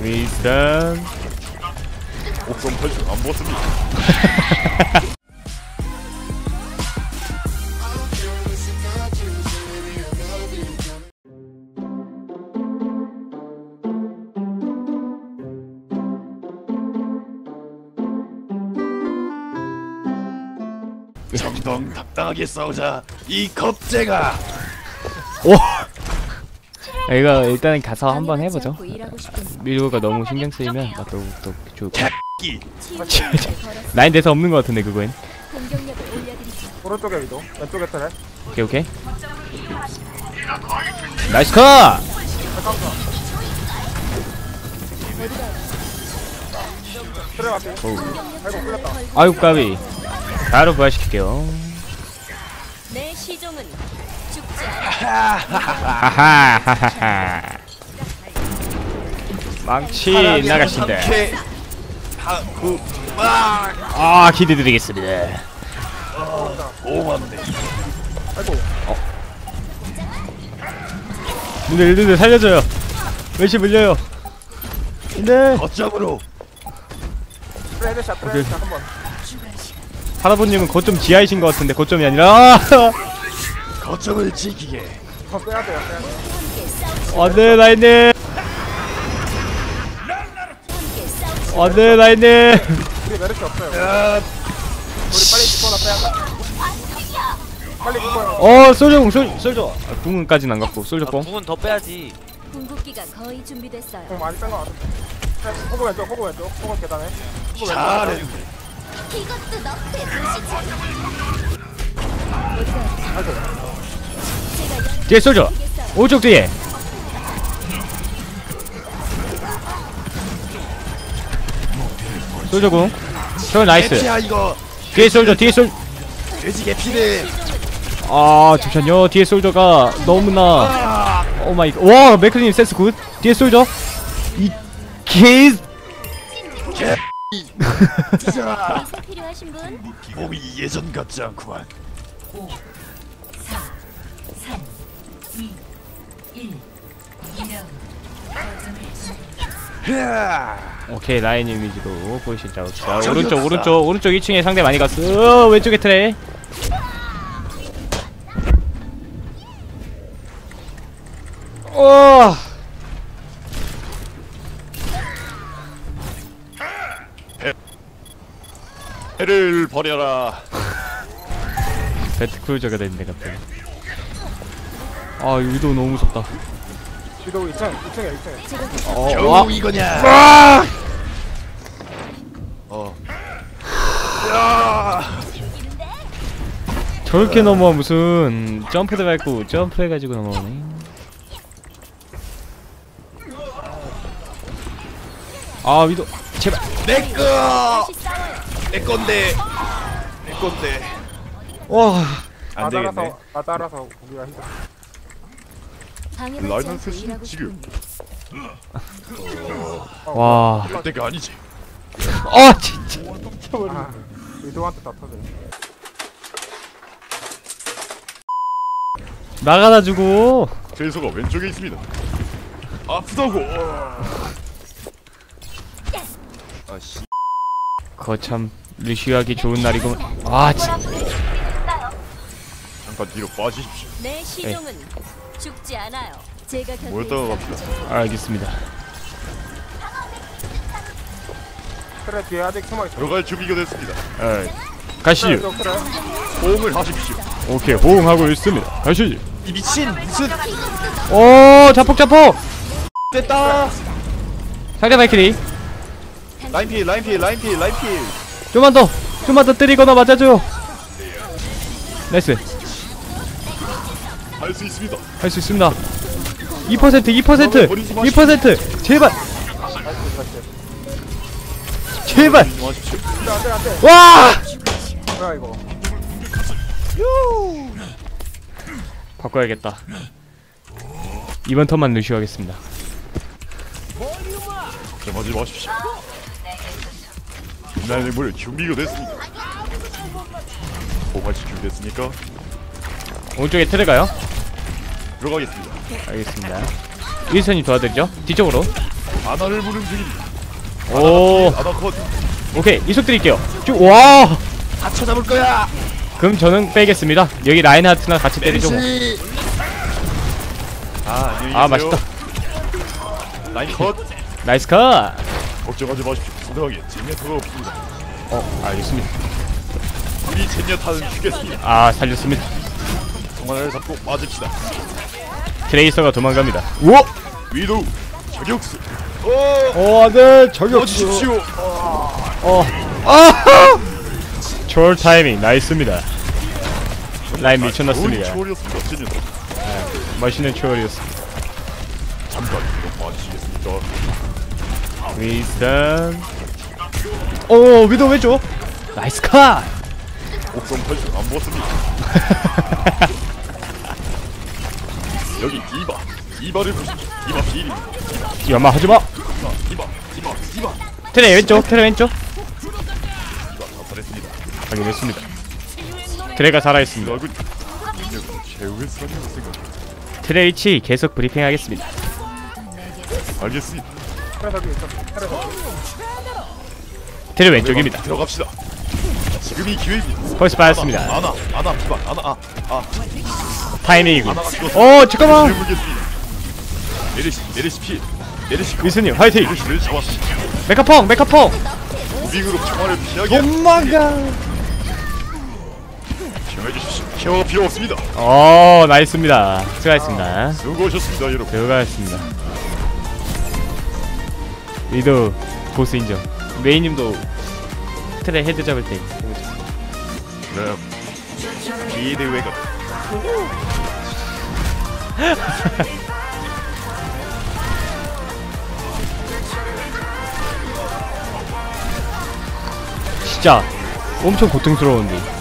윈스턴 옥성 탈출 안 보았습니다. 정정당당하게 싸우자. 이 겁쟁아. 오 이거 일단 가서 한번 해보죠. 미루가 너무 신경 쓰이면 아, 또, 또 좋을 것 라인 돼서 없는 것 같은데 그거엔. 오른쪽에 위도. 왼쪽에 트레 오케이 오케이. 나이스 컷! 아이고 까비. 바로 부활시킬게요 내 시종은 죽지 않아. 하하하하하 망치 나가신다. 아 기대드리겠습니다. 오만대 아이고 눈들 눈들 살려줘요. 왼시 물려요. 헤드샷 트레 오케이. 헤드샷 한번 할아버님은 거점 지하이신 것 같은데 거점이 아니라. 거점을 지키게. 더 빼야 돼요 빼야 돼요. 안돼 라인님. 안돼 라인님. 우리 메르시 없어요. 야. 우리 빨리 죽거나 빼야 돼. 빨리 죽어요. 어 솔저공 솔 솔저. 아, 궁은까진 안 갖고 솔저 뽕. 궁은 더 빼야지. 궁극기가 거의 준비됐어요. 공 많이 뺀거 같은데 호구 왼쪽 호구 왼쪽. 호구 계단에. 잘했네 이것도 너프의 도시지. 뒤에 솔저. 오른쪽 뒤에. 솔저공 저 나이스. 개피야 이거. 뒤에 솔저 뒤에 솔 돼지 개피네. 아 잠시만요. 뒤에 솔저가 너무나 오마이 와 맥크님 센스 굿. 뒤에 솔저. 이케 필요하신 분? 몸이 예전 같지 않구만 흐아. 오케이 라인 이미지로 보이시죠 자 오른쪽. 오른쪽 오른쪽 2층에 상대 많이 갔어 어, 왼쪽에 트레 어 해를 버려라. 배트크루저가 됐네 갑자기. 아 유도 너무 무섭다. 위도 2층 2층에 2층에 어, 겨우 와. 이거냐. 아! 어. 야! 저렇게 넘어 무슨. 점프도 밟고 점프 해가지고 넘어오네. 아 위도. 제발. 내꺼. 내 건데. 내 건데. 와. 안 되겠네. 따라서 나 따라서 우리가 힘들어. 방해받지 라이언 않고 일하고 지금. 싶은데. 와. 그때가 아니지. 아 진짜. 아 위도한테 다 터져 나가다 주고. 죄수가 왼쪽에 있습니다. 아프다고. 아 씨. 거참 루시하기 좋은 날이고. 아 진짜 잠깐 뒤로 빠지십시오. 내 시종은 죽지 않아요. 제가 곁에 모였다가 있어. 갑시다. 알겠습니다. 트레 뒤에 아직 숨어 있어 들어갈 준비가 됐습니다. 에 트레 가시죠. 호응을 하십시오. 오케이 호응하고 있습니다. 가시지 이 미친 무슨 오 자폭 자폭! 됐다. 상대 발키리. 라인 필 라인 필 라인 필 라인 필 좀만 더 좀만 더 때리거나 맞아줘요. 나이스. 할 수 있습니다. 할 수 있습니다. 2% 2% 2% 제발. 제발. 와 뭐야 이거 바꿔야겠다. 이번 턴만 루시오 하겠습니다. 걱정하지 마십시오 빛나는 물 준비가 됐습니다. 보관시 준비됐으니까? 오른쪽에 트레 가요? 들어가겠습니다. 알겠습니다. 윌선이 도와드리죠. 뒤쪽으로. 아나를 부는 중입니다. 오. 아나 컷. 오케이 이속 드릴게요. 쭉와! 다 쳐잡을 거야! 그럼 저는 빼겠습니다. 여기 라인하트나 같이 때리죠 뭐. 메르시! 아, 안녕히 아 계세요. 맛있다. 라인 컷. 나이스 컷! 걱정하지 마십시오. 소등하게 젠야타가 없습니다. 어, 알겠습니다 우리 젠야타는 죽겠습니다. 아 살렸습니다 성환을 잡고 맞읍시다. 트레이서가 도망갑니다 우와 위도우 저격수. 어 안돼 꺼지십시오. 어. 아! 초월 타이밍 나이스입니다. 라인 미쳐놨습니다. 초월이었습니다. 젠야타. 멋있는 초월이었습니다. 잠깐 이거 봐주시겠습니까? 윈스턴. 오 위도 왼쪽. 나이스 컷. 옥성 팔뚝 안 부었습니다. 여기 디바. 디바를 보십시오. 디바 비입니다. 연마 하지 마. 디바. 디바. 디바. 트레 왼쪽. 트레 왼쪽. 디바 자살했습니다. 확인했습니다. 트레가 살아 있습니다. 이라군. 능력은 최후의 수단이라고 생각해. 트레 위치 계속 브리핑하겠습니다. 알겠습니다. 있어 트레 왼쪽입니다. 들어갑시다. 지금이 기회입니다. 펄스 받았습니다. 아나, 아나, 디바, 아나, 아, 아, 타이밍이군. 아나가 죽었어. 어 잠깐만. 메르시, 메르시 피, 컷. 위스님 화이팅. 메카펑 메카펑. 무빙으로 총알을 피하게 도망가. 주십시오. 케어가 필요 없습니다. 어 나이스입니다. 수고하셨습니다. 수고하셨습니다, 여러분. 들어가겠습니다. 리더 보스 인정. 메이님도 트레 헤드 잡을 때. 그럼 기대 외가 진짜 엄청 고통스러운데.